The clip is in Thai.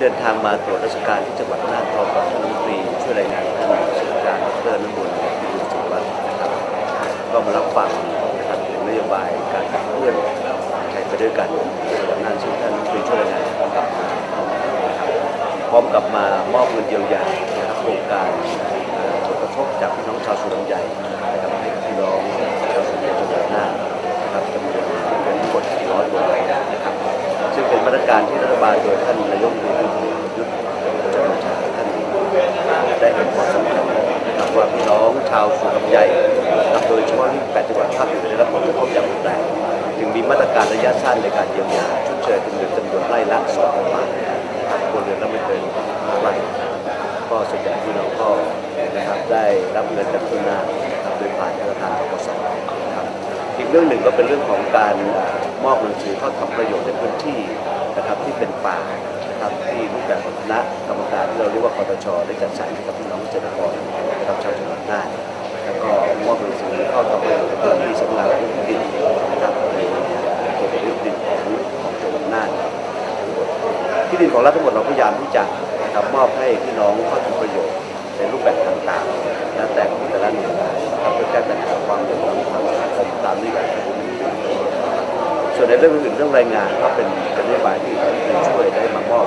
เดินทางมาตรวจราชการที่จังหวัดน่านพร้อมกับท่านรัฐมนตรีช่วยรายงานท่านผู้ราชการดรนบุญพิบูลสุวัฒน์นะครับก็มารับฟังนะครับถึงนโยบายการขับเคลื่อนไทยไปด้วยกันจังหวัดน่านซึ่งท่านรัฐมนตรีช่วยรายงานนะครับพร้อมกับมามอบเงินเยียวยานะครับโครงการผลกระทบจากพี่น้องชาวสุรินทร์ใหญ่นะครับให้พี่น้องชาวสุรินทร์ใหญ่จังหวัดน่านนะครับจำนวนเงินทั้งหมด400กว่าล้านนะครับซึ่งเป็นมาตรการที่รัฐบาลโดยท่านนายกรัฐมนตรีประยุทธ์จันทร์โอชาท่าน ได้เห็นความสำคัญนะครับว่าพี่น้องชาวสุพรรณใหญ่นะครับโดยเฉพาะที่แปดจังหวัดภาคเหนือได้รับผลกระทบอย่างรุนแรงจึงมีมาตรการระยะสั้นในการเยียวยาชดเชยเป็นเงินจำนวนไร่ละสองพันบาทนะครับคนเรือนละไม่เกินไร่ก็ส่วนใหญ่พี่น้องก็นะครับได้รับเงินจากทุนหน้านะครับโดยผ่านธนาคารทกสครับอีกเรื่องหนึ่งก็เป็นเรื่องของการมอบหนังสือเข้าทำประโยชน์ในพื้นที่ นะครับที่เป็นป่านะครับที่รูปแบบของคณะกรรมการที่เราเรียกว่าคอตชได้จัดสรรให้กับพี่น้องเกษตรกรนะครับชาวจังหวัดน่านแล้วก็มอบหนังสือเข้าทำประโยชน์ในพื้นที่สำนักงานที่ดินนะครับในเขตพื้นที่ของของจังหวัดน่านที่ดินของรัฐทั้งหมดเราพยายามที่จะนะครับมอบให้พี่น้องเข้าทำประโยชน์ในรูปแบบต่างๆแล้วแต่ของแต่ละหน่วยงานนะครับเพื่อแก้ปัญหาความเดือดร้อนทางสังคมตามนโยบาย ส่วนในเรื่องอื่นเรื่องรายงานก็เป็นเป็นนโยบายที่ช่วยได้มามอบ